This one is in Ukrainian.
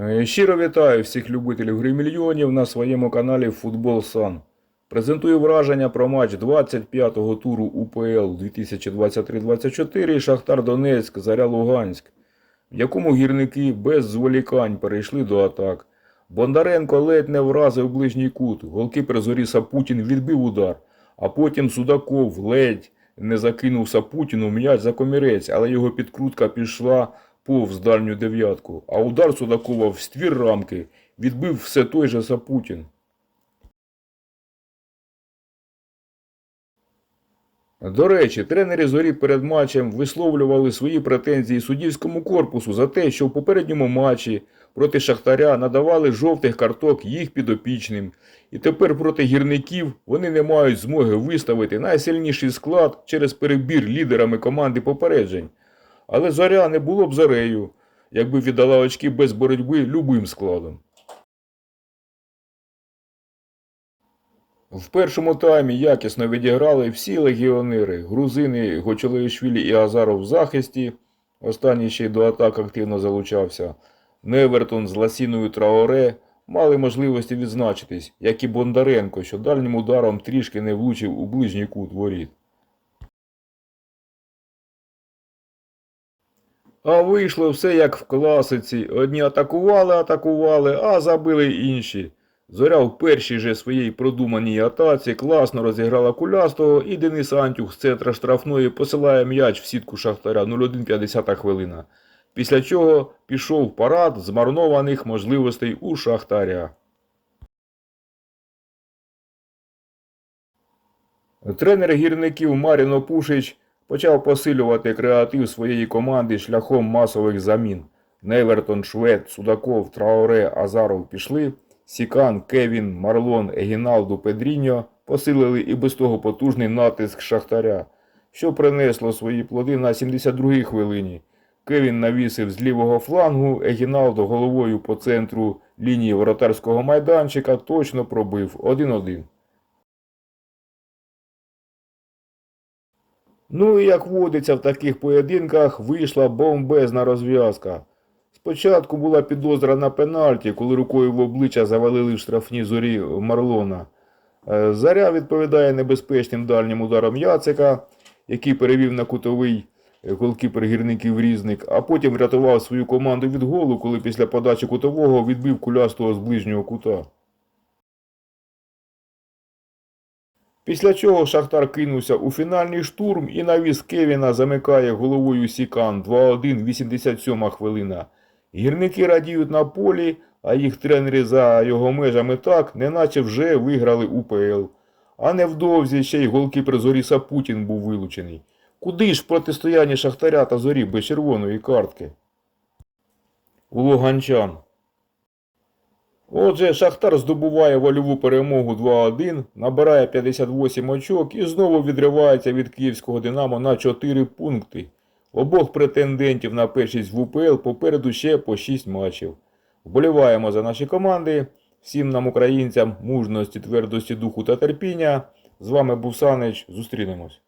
Е, Щиро вітаю всіх любителів гри мільйонів на своєму каналі Футбол Сан. Презентую враження про матч 25-го туру УПЛ 2023-24 Шахтар Донецьк Заря Луганськ, в якому гірники без зволікань перейшли до атак. Бондаренко ледь не вразив ближній кут. Голкіпер Зорі Сапутін відбив удар, а потім Судаков ледь не закинув Сапутіну м'яч за комірець, але його підкрутка пішла повз дальню дев'ятку, а удар Судакова в ствір рамки відбив все той же Сапутін. До речі, тренери зорі перед матчем висловлювали свої претензії суддівському корпусу за те, що в попередньому матчі проти Шахтаря надавали жовтих карток їх підопічним. І тепер проти гірників вони не мають змоги виставити найсильніший склад через перебір лідерами команди попереджень. Але зоря не було б зорею, якби віддала очки без боротьби любим складом. В першому таймі якісно відіграли всі легіонери. Грузини Гочолеєшвілі і Азаров в захисті. Останній ще й до атак активно залучався. Невертон з Ласіною Траоре мали можливості відзначитись, як і Бондаренко, що дальнім ударом трішки не влучив у ближній кут воріт. А вийшло все як в класиці. Одні атакували, атакували, а забили інші. Зоря в першій же своїй продуманій атаці класно розіграла кулястого і Денис Антюх з центра штрафної посилає м'яч в сітку Шахтаря 0,150 хвилина. Після чого пішов парад змарнованих можливостей у Шахтаря. Тренер гірників Маріно Пушич почав посилювати креатив своєї команди шляхом масових замін. Невертон, Швед, Судаков, Траоре, Азаров пішли. Сікан, Кевін, Марлон, Егіналду, Педріньо посилили і без того потужний натиск Шахтаря, що принесло свої плоди на 72-й хвилині. Кевін навісив з лівого флангу, Егіналдо головою по центру лінії воротарського майданчика точно пробив 1-1. Ну і як водиться в таких поєдинках, вийшла бомбезна розв'язка. Спочатку була підозра на пенальті, коли рукою в обличчя завалили в штрафні зорі Марлона. Е, Заря відповідає небезпечним дальнім ударом Яцика, який перевів на кутовий е, голкіпер гірників різник, а потім врятував свою команду від голу, коли після подачі кутового відбив кулястого з ближнього кута. Після чого Шахтар кинувся у фінальний штурм і навіс Кевіна замикає головою Сікан 2-1, 87 хвилина. Гірники радіють на полі, а їх тренери за його межами так, неначе вже виграли УПЛ. А невдовзі ще й голкіпер Зорі Сапутін був вилучений. Куди ж протистояння Шахтаря та Зорі без червоної картки? У Луганчан. Отже, Шахтар здобуває вольову перемогу 2-1, набирає 58 очок і знову відривається від київського Динамо на 4 пункти. Обох претендентів на першість в УПЛ попереду ще по 6 матчів. Вболіваємо за наші команди. Всім нам, українцям, мужності, твердості духу та терпіння. З вами був Санич. Зустрінемось.